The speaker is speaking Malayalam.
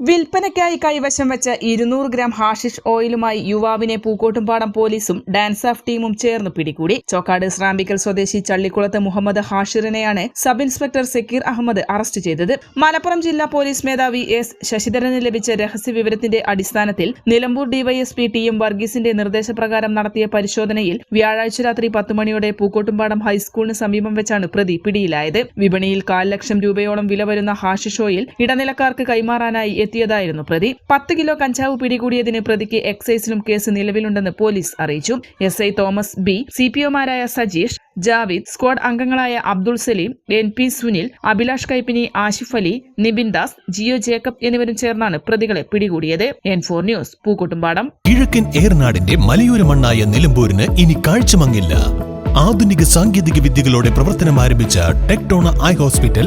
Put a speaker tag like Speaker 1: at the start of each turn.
Speaker 1: വിൽപ്പനയ്ക്കായി കൈവശം വെച്ച ഇരുന്നൂറ് ഗ്രാം ഹാഷിഷ് ഓയിലുമായി യുവാവിനെ പൂക്കോട്ടുംപാടം പോലീസും ഡാൻസ് ഓഫ് ടീമും ചേർന്ന് പിടികൂടി. ചോക്കാട് സ്രാമ്പിക്കൽ സ്വദേശി ചള്ളിക്കുളത്ത് Muhammad ഹാഷിറിനെയാണ് sub inspector Sakeer Ahammed arrest ചെയ്തത്. മലപ്പുറം ജില്ലാ പോലീസ് മേധാവി എസ് ശശിധരന് ലഭിച്ച രഹസ്യ വിവരത്തിന്റെ അടിസ്ഥാനത്തിൽ നിലമ്പൂർ ഡിവൈഎസ്പി ടി എം വർഗീസിന്റെ നിർദ്ദേശപ്രകാരം നടത്തിയ പരിശോധനയിൽ വ്യാഴാഴ്ച രാത്രി പത്ത് മണിയോടെ പൂക്കോട്ടുംപാടം ഹൈസ്കൂളിന് സമീപം വെച്ചാണ് പ്രതി പിടിയിലായത്. വിപണിയിൽ കാൽ ലക്ഷം രൂപയോളം വില വരുന്ന ഹാഷിഷ് ഓയിൽ ഇടനിലക്കാർക്ക് കൈമാറാനായി എത്തിയതായിരുന്നു പ്രതി. പത്ത് കിലോ കഞ്ചാവ് പിടികൂടിയതിന് പ്രതിക്ക് എക്സൈസിലും കേസ് നിലവിലുണ്ടെന്ന് പോലീസ് അറിയിച്ചു. S I Thomas B C P ഒമാരായ Sajeesh Javid squad അംഗങ്ങളായ Abdul Salim N P Sunil Abhilash Kaippini Ashif Ali Nibin Das Jio Jacob എന്നിവരും ചേർന്നാണ് പ്രതികളെ പിടികൂടിയത്. N four news Pookkottumpadam.
Speaker 2: കിഴക്കൻ ഏറനാടിന്റെ മലയോര മണ്ണായ നിലമ്പൂരിന് ഇനി കാഴ്ചമങ്ങില്ല. ആധുനിക സാങ്കേതിക വിദ്യകളോടെ പ്രവർത്തനം ആരംഭിച്ച ടെക്ടോണ ഐ ഹോസ്പിറ്റൽ